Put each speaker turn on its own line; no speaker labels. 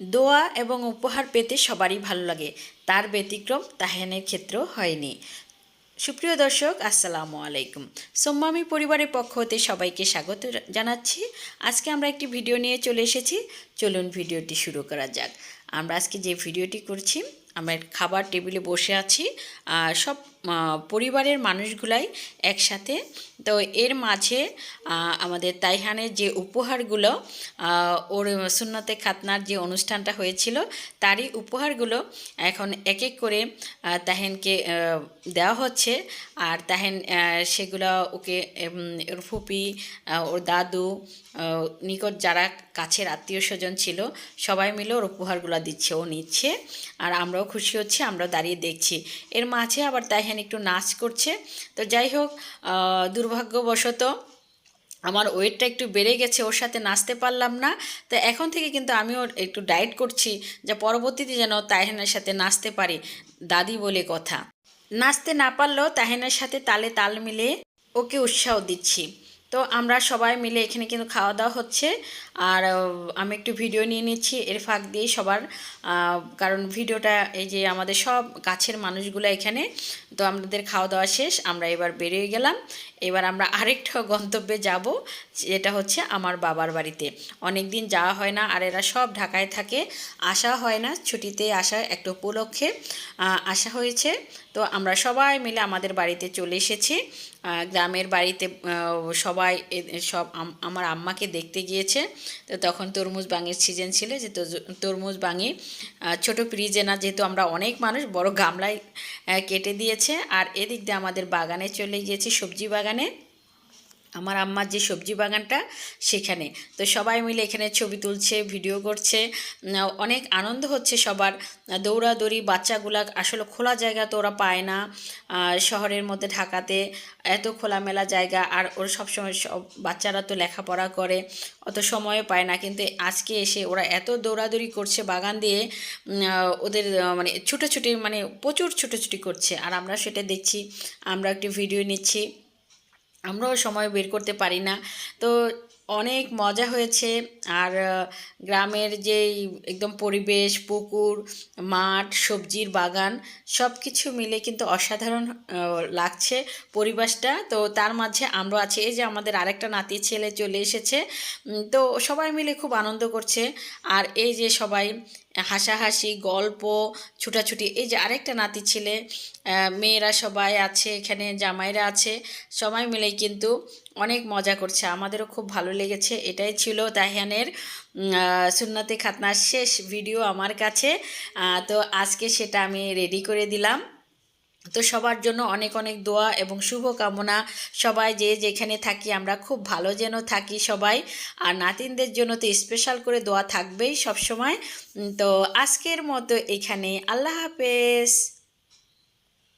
দোয়া এবং উপহার পেতে সবারই ভালো লাগে। তার ব্যতিক্রম তাহেনের ক্ষেত্রেও হয়নি। সুপ্রিয় দর্শক, আসসালামু আলাইকুম। সোম্মামি পরিবারের পক্ষ হতে সবাইকে স্বাগত জানাচ্ছি। আজকে আমরা একটি ভিডিও নিয়ে চলে এসেছি। চলুন ভিডিওটি শুরু করা যাক। আমরা আজকে যে ভিডিওটি করছি, আমরা খাবার টেবিলে বসে আছি। আর সব পরিবারের মানুষগুলাই একসাথে। তো এর মাঝে আমাদের তাইহানের যে উপহারগুলো ওর সুন্নতে খাতনার যে অনুষ্ঠানটা হয়েছিল, তারই উপহারগুলো এখন এক এক করে তাহেনকে দেওয়া হচ্ছে। আর তাহেন সেগুলো ওকে ওর ফুপি ওর দাদু নিকট যারা কাছের আত্মীয় স্বজন ছিল, সবাই মিলে ওর উপহারগুলো দিচ্ছে, ও নিচ্ছে। আর আমরাও খুশি হচ্ছি, আমরাও দাঁড়িয়ে দেখছি। এর মাঝে আবার তাইহান একটু নাচ করছে। তো যাই হোক দুর্ভাগ্যবশত আমার ওয়েটটা একটু বেড়ে গেছে, ওর সাথে নাচতে পারলাম না। তো এখন থেকে কিন্তু আমিও একটু ডায়েট করছি যে পরবর্তীতে যেন তাহেনের সাথে নাচতে পারি, দাদি বলে কথা। নাচতে না পারলেও তাহেনের সাথে তালে তাল মিলে ওকে উৎসাহ দিচ্ছি। তো আমরা সবাই মিলে এখানে কিন্তু খাওয়া দাওয়া হচ্ছে। আর আমি একটু ভিডিও নিয়ে নিচ্ছি এর ফাঁক দিয়ে সবার। কারণ ভিডিওটা এই যে আমাদের সব কাছের মানুষগুলো এখানে, তো আমাদের খাওয়া দাওয়া শেষ, আমরা এবার বেরিয়ে গেলাম। এবার আমরা আরেকটা গন্তব্যে যাব, যেটা হচ্ছে আমার বাবার বাড়িতে। অনেক দিন যাওয়া হয় না, আর এরা সব ঢাকায় থাকে। আসা হয় না ছুটিতে আসা একটা উপলক্ষে। আসা হয়েছে। তো আমরা সবাই মিলে আমাদের বাড়িতে চলে এসেছি। গ্রামের বাড়িতে সবাই সব আম- আমার আম্মাকে দেখতে গিয়েছে। তো তখন তরমুজ বাঙের সিজন ছিল যে তরমুজ বাঙি ছোট ফ্রিজে না, যেহেতু আমরা অনেক মানুষ, বড় গামলায় কেটে দিয়েছে। আর এদিক দিয়ে আমাদের বাগানে চলে গিয়েছি সবজি বাগানে। আমার আম্মার যে সবজি বাগানটা সেখানে। তো সবাই মিলে এখানে ছবি তুলছে ভিডিও করছে। অনেক আনন্দ হচ্ছে সবার। দৌড়াদৌড়ি, বাচ্চাগুলা আসলে খোলা জায়গা তো ওরা পায় না। শহরের মধ্যে ঢাকাতে এত খোলামেলা জায়গা আর ওর সবসময় সব বাচ্চারা তো লেখাপড়া করে, অত সময়ও পায় না। কিন্তু আজকে এসে ওরা এত দৌড়াদৌড়ি করছে বাগান দিয়ে ওদের মানে ছুটোছুটি মানে প্রচুর ছুটোছুটি করছে। আর আমরা সেটা দেখছি, আমরা একটি ভিডিও নিচ্ছি। আমরাও সময় বের করতে পারি না। তো অনেক মজা হয়েছে। আর গ্রামের যেই একদম পরিবেশ, পুকুর, মাঠ, সবজির বাগান সব কিছু মিলে কিন্তু অসাধারণ লাগছে পরিবেশটা। তো তার মাঝে আমরা আছি। এই যে আমাদের আরেকটা নাতি ছেলে চলে এসেছে। তো সবাই মিলে খুব আনন্দ করছে। আর এই যে সবাই, হাসাহাসি, গল্প, ছুটাছুটি, এই যে আরেকটা নাতি ছেলে মেয়েরা সবাই আছে, এখানে জামাইরা আছে, সবাই মিলেই কিন্তু অনেক মজা করছে, আমাদেরও খুব ভালো লেগেছে। এটাই ছিল তাহিয়ানের সুন্নতে খাতনার শেষ ভিডিও আমার কাছে। তো আজকে সেটা আমি রেডি করে দিলাম। তো সবার জন্য অনেক অনেক দোয়া এবং শুভকামনা। সবাই যে যেখানে থাকি আমরা খুব ভালো যেন থাকি সবাই। আর নাতিনদের জন্য তো স্পেশাল করে দোয়া থাকবেই সব সময় তো আজকের মতো এখানে আল্লাহ হাফেজ।